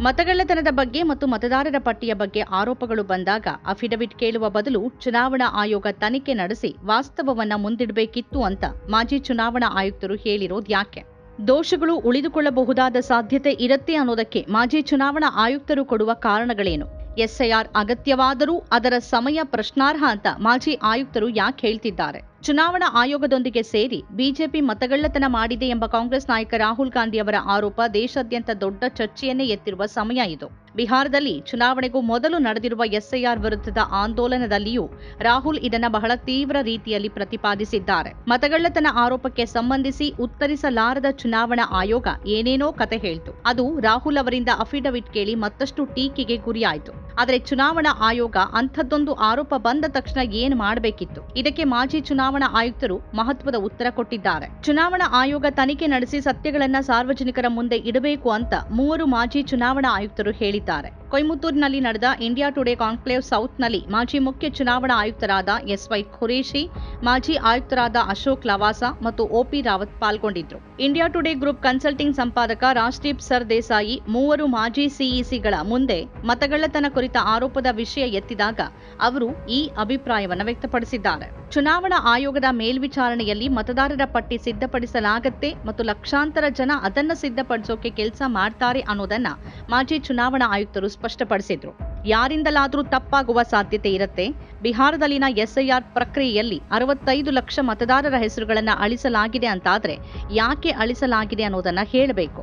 ಮತಗಳ್ಳತನದ ಬಗ್ಗೆ ಮತ್ತು ಮತದಾರರ ಪಟ್ಟಿಯ ಬಗ್ಗೆ ಆರೋಪಗಳು ಬಂದಾಗ ಅಫಿಡವಿಟ್ ಕೇಳುವ ಬದಲು ಚುನಾವಣಾ ಆಯೋಗ ತನಿಖೆ ನಡೆಸಿ ವಾಸ್ತವವನ್ನ ಮುಂದಿಡಬೇಕಿತ್ತು ಅಂತ ಮಾಜಿ ಚುನಾವಣಾ ಆಯುಕ್ತರು ಹೇಳಿರೋದು ಯಾಕೆ? ದೋಷಗಳು ಉಳಿದುಕೊಳ್ಳಬಹುದಾದ ಸಾಧ್ಯತೆ ಇರುತ್ತೆ ಅನ್ನೋದಕ್ಕೆ ಮಾಜಿ ಚುನಾವಣಾ ಆಯುಕ್ತರು ಕೊಡುವ ಕಾರಣಗಳೇನು? ಎಸ್ಐಆರ್ ಅಗತ್ಯವಾದರೂ ಅದರ ಸಮಯ ಪ್ರಶ್ನಾರ್ಹ ಅಂತ ಮಾಜಿ ಆಯುಕ್ತರು ಯಾಕೆ ಹೇಳ್ತಿದ್ದಾರೆ? ಚುನಾವಣಾ ಆಯೋಗದೊಂದಿಗೆ ಸೇರಿ ಬಿಜೆಪಿ ಮತಗಳ್ಳತನ ಮಾಡಿದೆ ಎಂಬ ಕಾಂಗ್ರೆಸ್ ನಾಯಕ ರಾಹುಲ್ ಗಾಂಧಿ ಅವರ ಆರೋಪ ದೇಶಾದ್ಯಂತ ದೊಡ್ಡ ಚರ್ಚೆಯನ್ನೇ ಎತ್ತಿರುವ ಸಮಯ ಇದು. ಬಿಹಾರದಲ್ಲಿ ಚುನಾವಣೆಗೂ ಮೊದಲು ನಡೆದಿರುವ ಎಸ್ಐಆರ್ ವಿರುದ್ಧದ ಆಂದೋಲನದಲ್ಲಿಯೂ ರಾಹುಲ್ ಇದನ್ನ ಬಹಳ ತೀವ್ರ ರೀತಿಯಲ್ಲಿ ಪ್ರತಿಪಾದಿಸಿದ್ದಾರೆ. ಮತಗಳ್ಳತನ ಆರೋಪಕ್ಕೆ ಸಂಬಂಧಿಸಿ ಉತ್ತರಿಸಲಾರದ ಚುನಾವಣಾ ಆಯೋಗ ಏನೇನೋ ಕತೆ ಹೇಳ್ತು. ಅದು ರಾಹುಲ್ ಅವರಿಂದ ಅಫಿಡವಿಟ್ ಕೇಳಿ ಮತ್ತಷ್ಟು ಟೀಕೆಗೆ ಗುರಿಯಾಯಿತು. ಆದರೆ ಚುನಾವಣಾ ಆಯೋಗ ಅಂಥದ್ದೊಂದು ಆರೋಪ ಬಂದ ತಕ್ಷಣ ಏನ್ ಮಾಡಬೇಕಿತ್ತು? ಇದಕ್ಕೆ ಮಾಜಿ ಚುನಾವಣಾ ಆಯುಕ್ತರು ಮಹತ್ವದ ಉತ್ತರ ಕೊಟ್ಟಿದ್ದಾರೆ. ಚುನಾವಣಾ ಆಯೋಗ ತನಿಖೆ ನಡೆಸಿ ಸತ್ಯಗಳನ್ನ ಸಾರ್ವಜನಿಕರ ಮುಂದೆ ಇಡಬೇಕು ಅಂತ ಮೂವರು ಮಾಜಿ ಚುನಾವಣಾ ಆಯುಕ್ತರು ಹೇಳಿದ್ದಾರೆ. ಕೊಯಮತ್ತೂರಿನಲ್ಲಿ ನಡೆದ ಇಂಡಿಯಾ ಟುಡೇ ಕಾನ್ಕ್ಲೇವ್ ಸೌತ್ನಲ್ಲಿ ಮಾಜಿ ಮುಖ್ಯ ಚುನಾವಣಾ ಆಯುಕ್ತರಾದ ಎಸ್ವೈ ಖುರೇಶಿ ಮಾಜಿ ಆಯುಕ್ತರಾದ ಅಶೋಕ್ ಲವಾಸ ಮತ್ತು ಒಪಿ ರಾವತ್ ಪಾಲ್ಗೊಂಡಿದ್ರು. ಇಂಡಿಯಾ ಟುಡೇ ಗ್ರೂಪ್ ಕನ್ಸಲ್ಟಿಂಗ್ ಸಂಪಾದಕ ರಾಜ್ದೀಪ್ ಸರ್ ದೇಸಾಯಿ ಮೂವರು ಮಾಜಿ ಸಿಇಸಿಗಳ ಮುಂದೆ ಮತಗಳ್ಳತನ ಕುರಿತ ಆರೋಪದ ವಿಷಯ ಎತ್ತಿದಾಗ ಅವರು ಈ ಅಭಿಪ್ರಾಯವನ್ನು ವ್ಯಕ್ತಪಡಿಸಿದ್ದಾರೆ. ಚುನಾವಣಾ ಆಯೋಗದ ಮೇಲ್ವಿಚಾರಣೆಯಲ್ಲಿ ಮತದಾರರ ಪಟ್ಟಿ ಸಿದ್ಧಪಡಿಸಲಾಗತ್ತೆ ಮತ್ತು ಲಕ್ಷಾಂತರ ಜನ ಅದನ್ನು ಸಿದ್ಧಪಡಿಸೋಕೆ ಕೆಲಸ ಮಾಡ್ತಾರೆ ಅನ್ನೋದನ್ನ ಮಾಜಿ ಚುನಾವಣಾ ಆಯುಕ್ತರು ಸ್ಪಷ್ಟಪಡಿಸಿದ್ರು. ಯಾರಿಂದಲಾದರೂ ತಪ್ಪಾಗುವ ಸಾಧ್ಯತೆ ಇರುತ್ತೆ. ಬಿಹಾರದಲ್ಲಿನ ಎಸ್ಐಆರ್ ಪ್ರಕ್ರಿಯೆಯಲ್ಲಿ ಅರವತ್ತೈದು ಲಕ್ಷ ಮತದಾರರ ಹೆಸರುಗಳನ್ನು ಅಳಿಸಲಾಗಿದೆ ಅಂತಾದರೆ ಯಾಕೆ ಅಳಿಸಲಾಗಿದೆ ಅನ್ನೋದನ್ನು ಹೇಳಬೇಕು.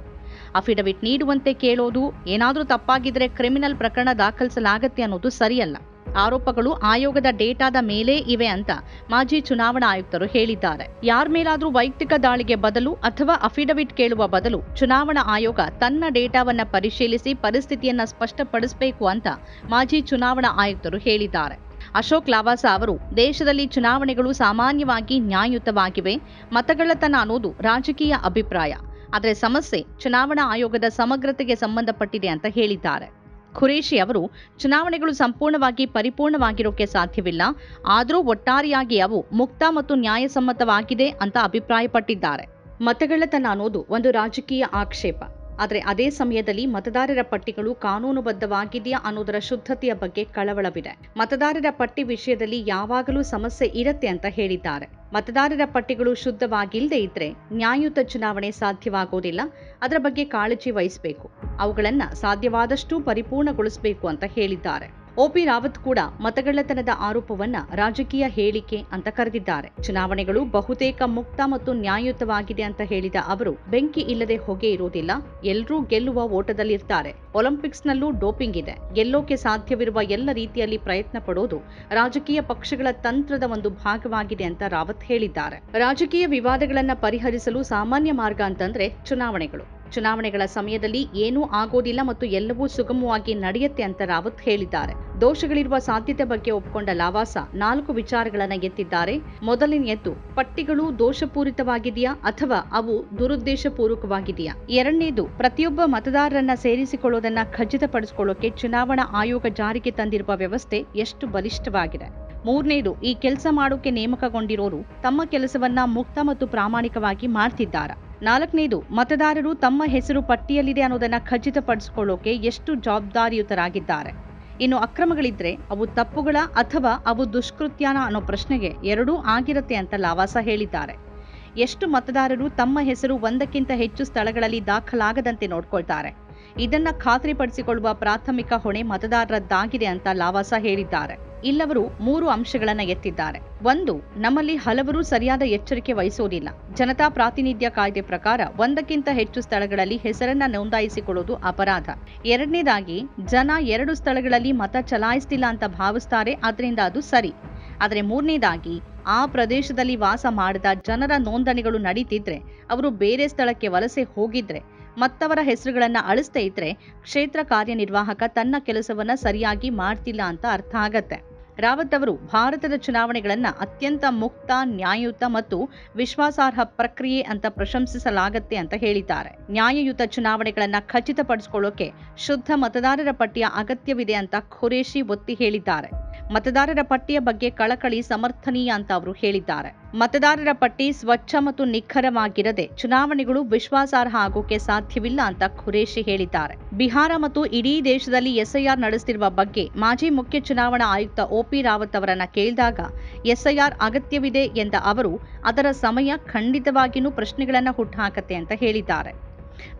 ಅಫಿಡವಿಟ್ ನೀಡುವಂತೆ ಕೇಳೋದು ಏನಾದರೂ ತಪ್ಪಾಗಿದ್ರೆ ಕ್ರಿಮಿನಲ್ ಪ್ರಕರಣ ದಾಖಲಿಸಲಾಗತ್ತೆ ಅನ್ನೋದು ಸರಿಯಲ್ಲ. ಆರೋಪಗಳು ಆಯೋಗದ ಡೇಟಾದ ಮೇಲೆ ಇವೆ ಅಂತ ಮಾಜಿ ಚುನಾವಣಾ ಆಯುಕ್ತರು ಹೇಳಿದ್ದಾರೆ. ಯಾರ ಮೇಲಾದರೂ ವೈಯಕ್ತಿಕ ದಾಳಿಗೆ ಬದಲು ಅಥವಾ ಅಫಿಡವಿಟ್ ಕೇಳುವ ಬದಲು ಚುನಾವಣಾ ಆಯೋಗ ತನ್ನ ಡೇಟಾವನ್ನು ಪರಿಶೀಲಿಸಿ ಪರಿಸ್ಥಿತಿಯನ್ನು ಸ್ಪಷ್ಟಪಡಿಸಬೇಕು ಅಂತ ಮಾಜಿ ಚುನಾವಣಾ ಆಯುಕ್ತರು ಹೇಳಿದ್ದಾರೆ. ಅಶೋಕ್ ಲಾವಾಸ ಅವರು, ದೇಶದಲ್ಲಿ ಚುನಾವಣೆಗಳು ಸಾಮಾನ್ಯವಾಗಿ ನ್ಯಾಯಯುತವಾಗಿವೆ ಮತಗಳತನ ಅನ್ನೋದು ರಾಜಕೀಯ ಅಭಿಪ್ರಾಯ. ಆದರೆ ಸಮಸ್ಯೆ ಚುನಾವಣಾ ಆಯೋಗದ ಸಮಗ್ರತೆಗೆ ಸಂಬಂಧಪಟ್ಟಿದೆ ಅಂತ ಹೇಳಿದ್ದಾರೆ. ಖುರೇಶಿ ಅವರು, ಚುನಾವಣೆಗಳು ಸಂಪೂರ್ಣವಾಗಿ ಪರಿಪೂರ್ಣವಾಗಿರೋಕೆ ಸಾಧ್ಯವಿಲ್ಲ. ಆದರೂ ಒಟ್ಟಾರೆಯಾಗಿ ಅವು ಮುಕ್ತ ಮತ್ತು ನ್ಯಾಯಸಮ್ಮತವಾಗಿದೆ ಅಂತ ಅಭಿಪ್ರಾಯಪಟ್ಟಿದ್ದಾರೆ. ಮತಗಳ್ಳತನ ಅನ್ನೋದು ಒಂದು ರಾಜಕೀಯ ಆಕ್ಷೇಪ. ಆದರೆ ಅದೇ ಸಮಯದಲ್ಲಿ ಮತದಾರರ ಪಟ್ಟಿಗಳು ಕಾನೂನುಬದ್ಧವಾಗಿದೆಯಾ ಅನ್ನೋದರ ಶುದ್ಧತೆಯ ಬಗ್ಗೆ ಕಳವಳವಿದೆ. ಮತದಾರರ ಪಟ್ಟಿ ವಿಷಯದಲ್ಲಿ ಯಾವಾಗಲೂ ಸಮಸ್ಯೆ ಇರುತ್ತೆ ಅಂತ ಹೇಳಿದ್ದಾರೆ. ಮತದಾರರ ಪಟ್ಟಿಗಳು ಶುದ್ಧವಾಗಿಲ್ಲದೆ ಇದ್ರೆ ನ್ಯಾಯಯುತ ಚುನಾವಣೆ ಸಾಧ್ಯವಾಗೋದಿಲ್ಲ. ಅದರ ಬಗ್ಗೆ ಕಾಳಜಿ ವಹಿಸಬೇಕು. ಅವುಗಳನ್ನು ಸಾಧ್ಯವಾದಷ್ಟು ಪರಿಪೂರ್ಣಗೊಳಿಸಬೇಕು ಅಂತ ಹೇಳಿದ್ದಾರೆ. ಒಪಿ ರಾವತ್ ಕೂಡ ಮತಗಳ್ಳತನದ ಆರೋಪವನ್ನ ರಾಜಕೀಯ ಹೇಳಿಕೆ ಅಂತ ಕರೆದಿದ್ದಾರೆ. ಚುನಾವಣೆಗಳು ಬಹುತೇಕ ಮುಕ್ತ ಮತ್ತು ನ್ಯಾಯಯುತವಾಗಿದೆ ಅಂತ ಹೇಳಿದ ಅವರು, ಬೆಂಕಿ ಇಲ್ಲದೆ ಹೊಗೆ ಇರುವುದಿಲ್ಲ ಎಲ್ಲರೂ ಗೆಲ್ಲುವ ಓಟದಲ್ಲಿರ್ತಾರೆ. ಒಲಿಂಪಿಕ್ಸ್ನಲ್ಲೂ ಡೋಪಿಂಗ್ ಇದೆ. ಗೆಲ್ಲೋಕೆ ಸಾಧ್ಯವಿರುವ ಎಲ್ಲ ರೀತಿಯಲ್ಲಿ ಪ್ರಯತ್ನ ಪಡೋದು ರಾಜಕೀಯ ಪಕ್ಷಗಳ ತಂತ್ರದ ಒಂದು ಭಾಗವಾಗಿದೆ ಅಂತ ರಾವತ್ ಹೇಳಿದ್ದಾರೆ. ರಾಜಕೀಯ ವಿವಾದಗಳನ್ನ ಪರಿಹರಿಸಲು ಸಾಮಾನ್ಯ ಮಾರ್ಗ ಅಂತಂದ್ರೆ ಚುನಾವಣೆಗಳು. ಚುನಾವಣೆಗಳ ಸಮಯದಲ್ಲಿ ಏನೂ ಆಗೋದಿಲ್ಲ ಮತ್ತು ಎಲ್ಲವೂ ಸುಗಮವಾಗಿ ನಡೆಯುತ್ತೆ ಅಂತ ರಾವತ್ ಹೇಳಿದ್ದಾರೆ. ದೋಷಗಳಿರುವ ಸಾಧ್ಯತೆ ಬಗ್ಗೆ ಒಪ್ಪಿಕೊಂಡ ಲಾವಾಸ ನಾಲ್ಕು ವಿಚಾರಗಳನ್ನು ಎತ್ತಿದ್ದಾರೆ. ಮೊದಲನೆಯದ್ದು, ಪಟ್ಟಿಗಳು ದೋಷಪೂರಿತವಾಗಿದೆಯಾ ಅಥವಾ ಅವು ದುರುದ್ದೇಶಪೂರ್ವಕವಾಗಿದೆಯಾ? ಎರಡನೇದು, ಪ್ರತಿಯೊಬ್ಬ ಮತದಾರರನ್ನ ಸೇರಿಸಿಕೊಳ್ಳೋದನ್ನ ಖಚಿತಪಡಿಸಿಕೊಳ್ಳೋಕೆ ಚುನಾವಣಾ ಆಯೋಗ ಜಾರಿಗೆ ತಂದಿರುವ ವ್ಯವಸ್ಥೆ ಎಷ್ಟು ಬಲಿಷ್ಠವಾಗಿದೆ? ಮೂರನೇದು, ಈ ಕೆಲಸ ಮಾಡೋಕೆ ನೇಮಕಗೊಂಡಿರೋರು ತಮ್ಮ ಕೆಲಸವನ್ನ ಮುಕ್ತ ಮತ್ತು ಪ್ರಾಮಾಣಿಕವಾಗಿ ಮಾಡ್ತಿದ್ದಾರಾ? ನಾಲ್ಕನೇದು, ಮತದಾರರು ತಮ್ಮ ಹೆಸರು ಪಟ್ಟಿಯಲ್ಲಿದೆ ಅನ್ನೋದನ್ನು ಖಚಿತಪಡಿಸಿಕೊಳ್ಳೋಕೆ ಎಷ್ಟು ಜವಾಬ್ದಾರಿಯುತರಾಗಿದ್ದಾರೆ. ಇನ್ನು ಅಕ್ರಮಗಳಿದ್ರೆ ಅವು ತಪ್ಪುಗಳ ಅಥವಾ ಅವು ದುಷ್ಕೃತ್ಯನ ಅನ್ನೋ ಪ್ರಶ್ನೆಗೆ ಎರಡೂ ಆಗಿರುತ್ತೆ ಅಂತ ಲಾವಾಸ ಹೇಳಿದ್ದಾರೆ. ಎಷ್ಟು ಮತದಾರರು ತಮ್ಮ ಹೆಸರು ಒಂದಕ್ಕಿಂತ ಹೆಚ್ಚು ಸ್ಥಳಗಳಲ್ಲಿ ದಾಖಲಾಗದಂತೆ ನೋಡ್ಕೊಳ್ತಾರೆ. ಇದನ್ನ ಖಾತ್ರಿಪಡಿಸಿಕೊಳ್ಳುವ ಪ್ರಾಥಮಿಕ ಹೊಣೆ ಮತದಾರರದ್ದಾಗಿದೆ ಅಂತ ಲಾವಾಸ ಹೇಳಿದ್ದಾರೆ. ಇಲ್ಲವರು ಮೂರು ಅಂಶಗಳನ್ನು ಎತ್ತಿದ್ದಾರೆ. ಒಂದು, ನಮ್ಮಲ್ಲಿ ಹಲವರು ಸರಿಯಾದ ಎಚ್ಚರಿಕೆ ವಹಿಸೋದಿಲ್ಲ. ಜನತಾ ಪ್ರಾತಿನಿಧ್ಯ ಕಾಯ್ದೆ ಪ್ರಕಾರ ಒಂದಕ್ಕಿಂತ ಹೆಚ್ಚು ಸ್ಥಳಗಳಲ್ಲಿ ಹೆಸರನ್ನ ನೋಂದಾಯಿಸಿಕೊಳ್ಳುವುದು ಅಪರಾಧ. ಎರಡನೇದಾಗಿ, ಜನ ಎರಡು ಸ್ಥಳಗಳಲ್ಲಿ ಮತ ಚಲಾಯಿಸ್ತಿಲ್ಲ ಅಂತ ಭಾವಿಸ್ತಾರೆ, ಆದ್ರಿಂದ ಅದು ಸರಿ. ಆದರೆ ಮೂರನೇದಾಗಿ, ಆ ಪ್ರದೇಶದಲ್ಲಿ ವಾಸ ಮಾಡಿದ ಜನರ ನೋಂದಣಿಗಳು ನಡೀತಿದ್ರೆ, ಅವರು ಬೇರೆ ಸ್ಥಳಕ್ಕೆ ವಲಸೆ ಹೋಗಿದ್ರೆ, ಮತ್ತವರ ಹೆಸರುಗಳನ್ನು ಅಳಿಸ್ತಾ ಇದ್ರೆ, ಕ್ಷೇತ್ರ ಕಾರ್ಯನಿರ್ವಾಹಕ ತನ್ನ ಕೆಲಸವನ್ನ ಸರಿಯಾಗಿ ಮಾಡ್ತಿಲ್ಲ ಅಂತ ಅರ್ಥ ಆಗತ್ತೆ. ರಾವತ್ ಅವರು ಭಾರತದ ಚುನಾವಣೆಗಳನ್ನು ಅತ್ಯಂತ ಮುಕ್ತ, ನ್ಯಾಯಯುತ ಮತ್ತು ವಿಶ್ವಾಸಾರ್ಹ ಪ್ರಕ್ರಿಯೆ ಅಂತ ಪ್ರಶಂಸಿಸಲಾಗತ್ತೆ ಅಂತ ಹೇಳಿದ್ದಾರೆ. ನ್ಯಾಯಯುತ ಚುನಾವಣೆಗಳನ್ನು ಖಚಿತಪಡಿಸಿಕೊಳ್ಳೋಕೆ ಶುದ್ಧ ಮತದಾರರ ಪಟ್ಟಿಯ ಅಗತ್ಯವಿದೆ ಅಂತ ಖುರೇಶಿ ಒತ್ತಿ ಹೇಳಿದ್ದಾರೆ. ಮತದಾರರ ಪಟ್ಟಿಯ ಬಗ್ಗೆ ಕಳಕಳಿ ಸಮರ್ಥನೀಯ ಅಂತ ಅವರು ಹೇಳಿದ್ದಾರೆ. ಮತದಾರರ ಪಟ್ಟಿ ಸ್ವಚ್ಛ ಮತ್ತು ನಿಖರವಾಗಿರದೆ ಚುನಾವಣೆಗಳು ವಿಶ್ವಾಸಾರ್ಹ ಆಗೋಕೆ ಸಾಧ್ಯವಿಲ್ಲ ಅಂತ ಖುರೇಶಿ ಹೇಳಿದ್ದಾರೆ. ಬಿಹಾರ ಮತ್ತು ಇಡೀ ದೇಶದಲ್ಲಿ ಎಸ್ಐಆರ್ ನಡೆಸಿರುವ ಬಗ್ಗೆ ಮಾಜಿ ಮುಖ್ಯ ಚುನಾವಣಾ ಆಯುಕ್ತ ಒಪಿ ರಾವತ್ ಅವರನ್ನ ಕೇಳಿದಾಗ, ಎಸ್ಐಆರ್ ಅಗತ್ಯವಿದೆ ಎಂದ ಅವರು, ಅದರ ಸಮಯ ಖಂಡಿತವಾಗಿಯೂ ಪ್ರಶ್ನೆಗಳನ್ನು ಹುಟ್ಟುಹಾಕತ್ತೆ ಅಂತ ಹೇಳಿದ್ದಾರೆ.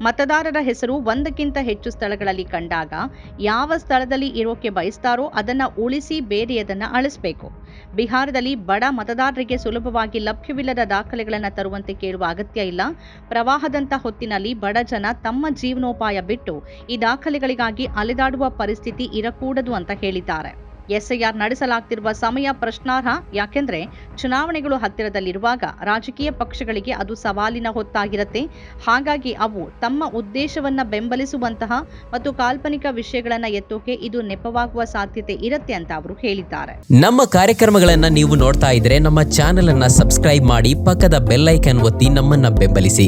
ಮತದಾರರ ಹೆಸರು ಒಂದಕ್ಕಿಂತ ಹೆಚ್ಚು ಸ್ಥಳಗಳಲ್ಲಿ ಕಂಡಾಗ ಯಾವ ಸ್ಥಳದಲ್ಲಿ ಇರೋಕೆ ಬಯಸ್ತಾರೋ ಅದನ್ನ ಉಳಿಸಿ ಬೇರೆಯದನ್ನ ಅಳಿಸಬೇಕು. ಬಿಹಾರದಲ್ಲಿ ಬಡ ಮತದಾರರಿಗೆ ಸುಲಭವಾಗಿ ಲಭ್ಯವಿಲ್ಲದ ದಾಖಲೆಗಳನ್ನು ತರುವಂತೆ ಕೇಳುವ ಅಗತ್ಯ ಇಲ್ಲ. ಪ್ರವಾಹದಂತ ಹೊತ್ತಿನಲ್ಲಿ ಬಡ ಜನ ತಮ್ಮ ಜೀವನೋಪಾಯ ಬಿಟ್ಟು ಈ ದಾಖಲೆಗಳಿಗಾಗಿ ಅಲೆದಾಡುವ ಪರಿಸ್ಥಿತಿ ಇರಕೂಡದು ಅಂತ ಹೇಳಿದ್ದಾರೆ. ಎಸ್ಐಆರ್ ನಡೆಸಲಾಗ್ತಿರುವ ಸಮಯ ಪ್ರಶ್ನಾರ್ಹ. ಯಾಕೆಂದ್ರೆ ಚುನಾವಣೆಗಳು ಹತ್ತಿರದಲ್ಲಿರುವಾಗ ರಾಜಕೀಯ ಪಕ್ಷಗಳಿಗೆ ಅದು ಸವಾಲಿನ ಹೊತ್ತಾಗಿರುತ್ತೆ. ಹಾಗಾಗಿ ಅವು ತಮ್ಮ ಉದ್ದೇಶವನ್ನ ಬೆಂಬಲಿಸುವಂತಹ ಮತ್ತು ಕಾಲ್ಪನಿಕ ವಿಷಯಗಳನ್ನ ಎತ್ತೋಕೆ ಇದು ನೆಪವಾಗುವ ಸಾಧ್ಯತೆ ಇರುತ್ತೆ ಅಂತ ಅವರು ಹೇಳಿದ್ದಾರೆ. ನಮ್ಮ ಕಾರ್ಯಕ್ರಮಗಳನ್ನ ನೀವು ನೋಡ್ತಾ ಇದ್ರೆ ನಮ್ಮ ಚಾನೆಲ್ ಅನ್ನ ಸಬ್ಸ್ಕ್ರೈಬ್ ಮಾಡಿ ಪಕ್ಕದ ಬೆಲ್ಲೈಕನ್ ಒತ್ತಿ ನಮ್ಮನ್ನ ಬೆಂಬಲಿಸಿ.